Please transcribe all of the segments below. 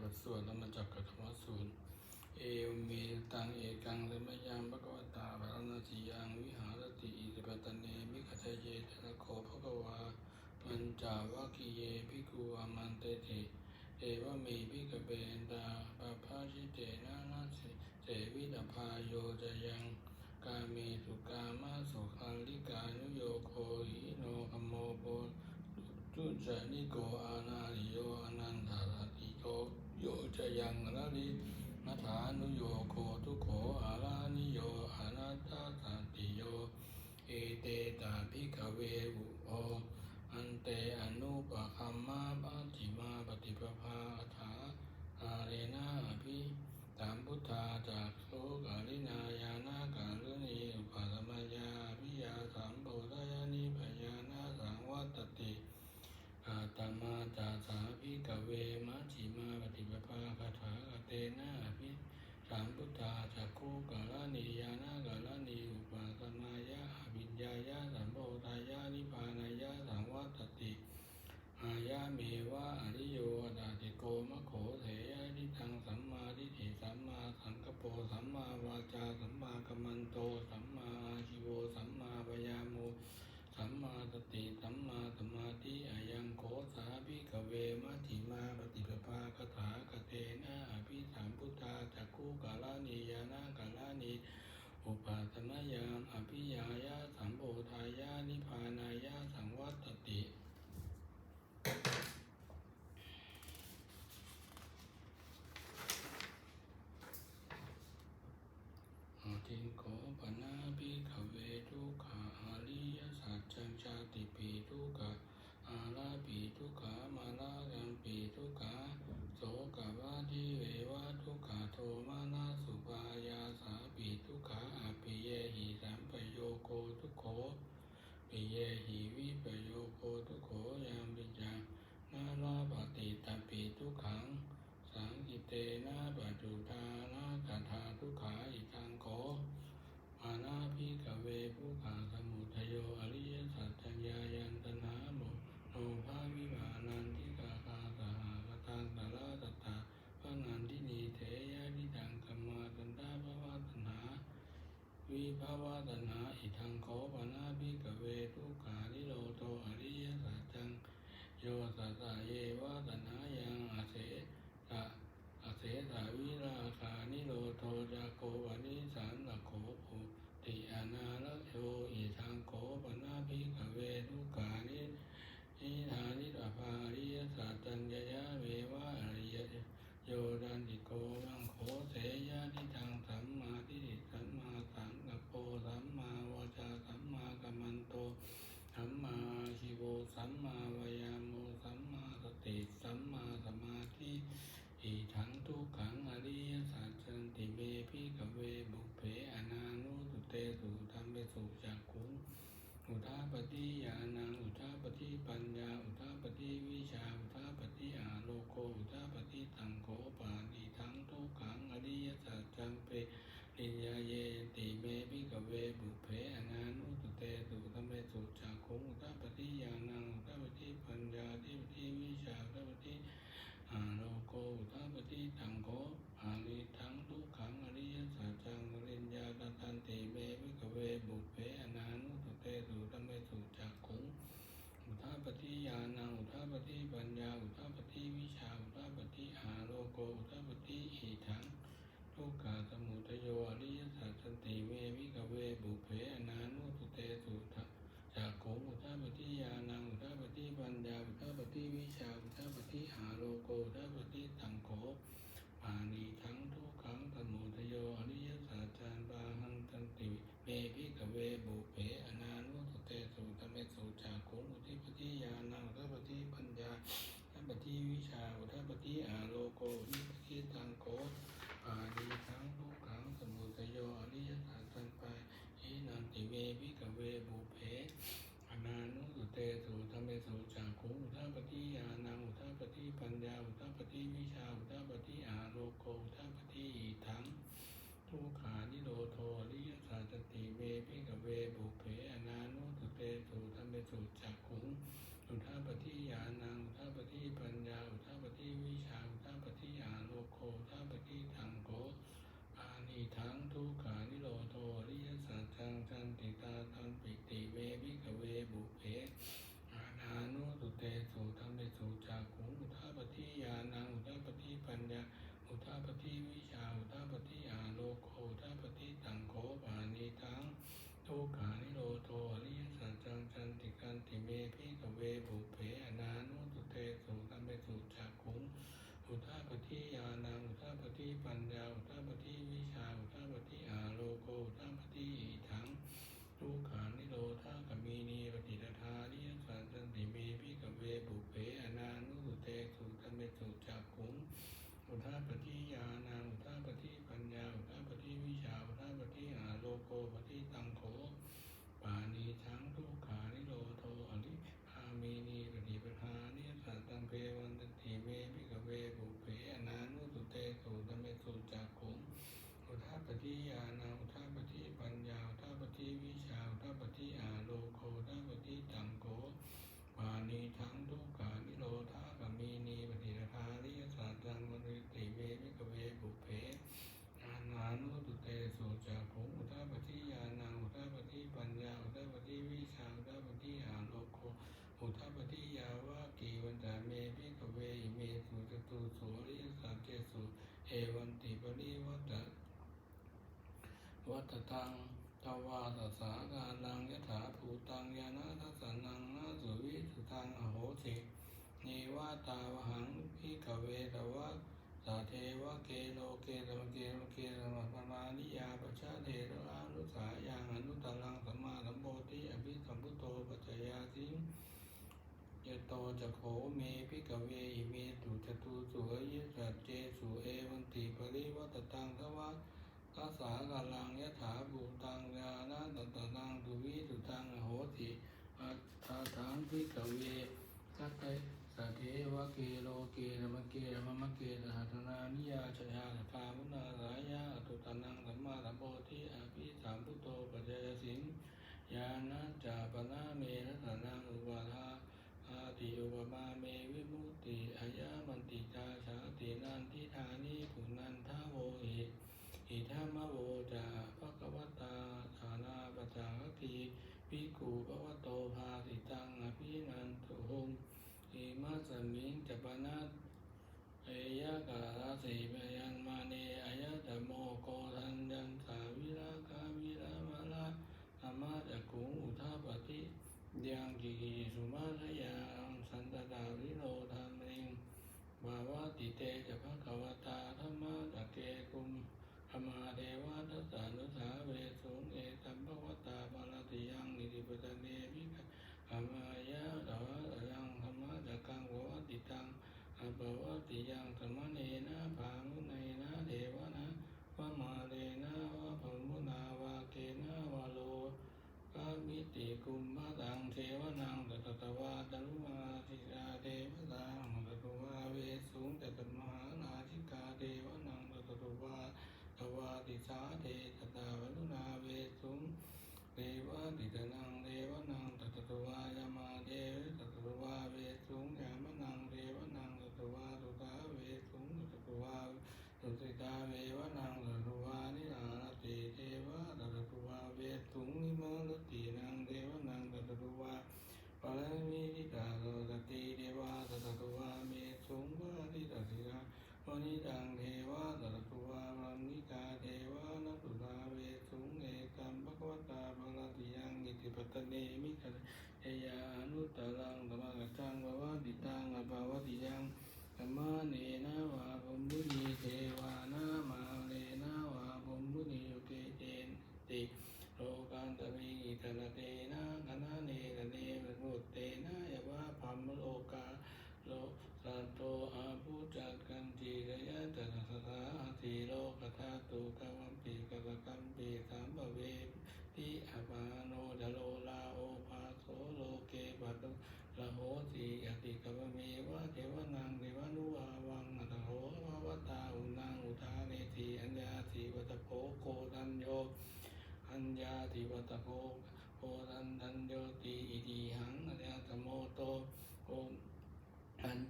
บทสวดธรรมจักรกับธรรมสูตร เอวเมตังเอกังธรรมยังพระกวตาภรณติยังวิหารติอิติปตเนมิขจเยตะโคภะกวามันจาวะกิเยภิกขุอามันเตติเอวเมภิกขเบนตาปะภาชิเตนะนาสิเจวิตพาโยจะยังกาเมสุกามาสุขันลิกานุโยโคหิโนขโมโปตุจนิโกอานาริโยอนันทาราติโย โยจะยังนารินัฐานุโยโคทุโขอารานิโยอนัตตาสันติโย เอเตตาภิกเวอุโออันเตอนุปะคัมมาปาจิมาปฏิปภาถาอาเรนาภิตามพุทธาจากโสกาลินายานาการุณีอุปาสมยาภิยาสามโพธายานิพยานาสังวัตติ อาตมาจาสาภิกขเวมัชฌิมาปฏิปภาคาถากเตนะภิสามพุทธาจักขุกาลานิยานากาลานิอุปาสมายะอภิญญายะสัมโพธายะนิพพานายะสังวัตติ อายะเมวะอริโยดาติโกมะโขเถยะนิทังสัมมาทิฏฐิสัมมาสังกปรสัมมาวาจาสัมมากัมมันโต สัมมาอาชิโว สัมมาปยาโม สัมมาสติ สัมมาสมาธิอายังโขสาภิกขเวมัชฌิมาปฏิปภาคถากเตนะอภิสามพุทธาจักขุกาลานิยานากาลานิ อุปาสมยามอภิยายะสัมโพธายานิพานายาสังวัตติ อาทิงโกปนาภิกขเวทุกขาอาริยสัจจังชาติปีทุกขาอาลาปีทุกขามาลายัมปีทุกขาโสกวาทิเววะทุกขาโทมานาสุปายาสาปีทุกขาอาปิเยหิสัมปโยโกทุกโขปิเยหิวิปโยโกทุกโขยามปิจังนาลาปฏิตาปีทุกขัง สังกิเตนะปัจจุทานะกถาทุกขาอิทังโขมา นิกเวผู้ขาสมุทโยอริยสัจจัญญายันตนาโมโนภาวิมานันทิกาคาสหกตังตะละตตาพระนันทินีเถยะนิดังกัมมาตันตาภวตนาวิภาวตนาอิทังโขปนาภิกเวทุกขานิโรโตอริยสัจจังโยสัสะเยวะตนายังอาเสตะอาเสสาวิราคานิโรโทจาโกว นังทัปฏิปัญญาทัปฏิวิชาทัปฏิอาโลโกนิปฏิตังโกปาดีทั้งทุกขังสมุทโยอริยสาตันปาอินันติเววิกเวบุเพอนานุสุเตสุธรรมสุจากขุอุทัปฏิญาณังอุทัปฏิปัญญาอุทัปฏิวิชาอุทัปฏิอาโลโกอุทัปฏิอิทังทุกขานิโรโทริยสาสติเวพิกเวบุเพอนานุสุเตสุธรรมสุจิปัญญาอุทาปฏิวิชาอุทาปฏิอาโลโคอุทาปฏิทังโกอานิทังทุกขานิโรโทริยสัจจังจันติตาทังปิติเววิกเวบุเพอานานุสุเตสุธรรมสุจากขุงอุทาปฏิญาณังอุทาปฏิปัญญาอุทาปฏิวิชาอุทาปฏิอาโลโคอุทาปฏิทังโก ตังตวาสสาการังยถาภูตังยานาทัสนังนาสุวิสุทังอโหสิเนวาตาวหังพิกเวตวะสาเทวะเกโลเกตมเกโลเกตมปมานิยาปชาเทระนุสายังอนุตลังสัมมาสัมโพธิอภิสัมพุโตปัจจยาสิยโตจะโขเมพิกเวอิเมตุจตุสุเยสัจเจสุเอวันติปริวัตตังทวะ ภาษากาลังยะถาบูตังญาณตตตังตุวิตุตังโหติอัตถาทานพิกเวสัตเตสเทวเกโลเกรมเกรมมะเกรหัตนานิยาชยาตาวุนาสายาตุตานังสัมมาสัมโพธิอภิสามพุโตปัจเจสิงญาณจาปนาเมรัตนังอุปาทาอาติอุปมาเมวิมุตติอายามันติจาชาตินันทิธานิผุนันทาโวหิ สุมาลยาอังสันตดาวิโรธามิงบาวาติเตจะพระกวตาธรรมะตะเกกุมธรรมาเทวะทัสสานุสาเวสุงเอตัมภวตาปารติยังนิติปตะเนวิกขามายะตวะ ตะเนมิตะเอยานุตะลังธรรมะตังภาวะติตังอภาวะติยังธรรมะเนนะวะภุมุเยเทวา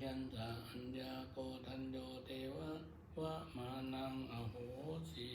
ยันตอัญญาโกทันโยเทวะวะมานังอโหสี